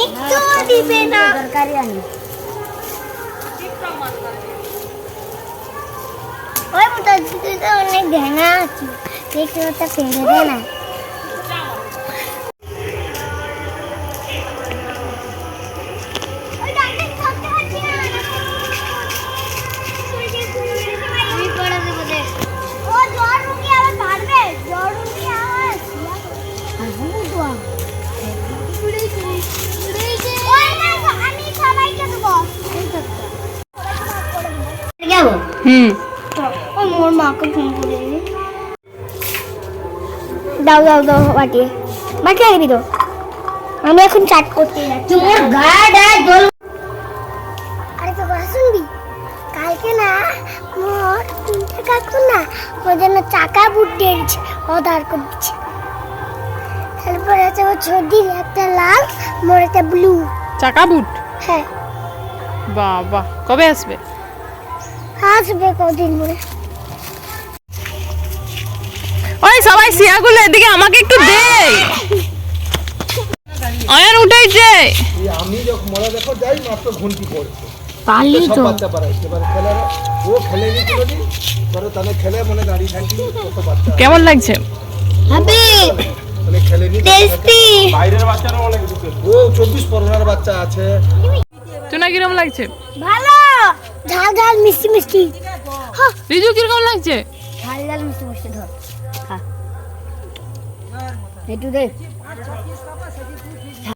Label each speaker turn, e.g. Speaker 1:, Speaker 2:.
Speaker 1: একটু দিবে না
Speaker 2: তরকারি আনি
Speaker 1: ওই মোটা দিদি তো অনেক ভেঙা আছে দেখি ওটা ফেলে দে না
Speaker 2: যাব
Speaker 3: হুম।
Speaker 1: ও মোর মাকে ফোন করে দাও দাও দাও বাটি বাটি আগে দিও আমি এখন চাট করতে যাচ্ছি।
Speaker 2: তোমার গায়ে দোল
Speaker 1: আরে তো কথা শুনবি? কালকে না মোর তিনটে কাকু না ওর জন্য চাকা বুট দিয়েছে ও দাঁড় করে দিচ্ছে তারপরে আছে ও ছদির একটা লাল মোর একটা ব্লু
Speaker 3: চাকা বুট?
Speaker 1: হ্যাঁ।
Speaker 3: বাবা কবে আসবে?
Speaker 1: আসবে কদিন মনে
Speaker 3: ওই সবাই শিয়াগুলো এদিকে আমাকে একটু দে। অয়ন উঠেছে।
Speaker 4: এই আমি যখন মজা দেখো যাই মাত্র ঘন্টি পড়ছে
Speaker 2: পারলি তো।
Speaker 4: বাচ্চা পারে এবার খেলে ও খেলে নি কোনোদিন? পরে তাহলে খেলে মনে দাঁড়িয়ে থাকি কত বাচ্চা
Speaker 3: কেমন লাগছে?
Speaker 1: হাবি
Speaker 4: মানে খেলে নি
Speaker 1: টেস্টি
Speaker 4: বাইরের বাচ্চারা অনেক ও চব্বিশ পরগনার বাচ্চা আছে।
Speaker 3: চুনা কীরকম লাগছে?
Speaker 1: ভালো। ঝাল ঝাল মিষ্টি মিষ্টি।
Speaker 3: রিজু কীরকম লাগছে?
Speaker 2: ঝাল ঝাল মিষ্টি মিষ্টি ধর। একটু দে।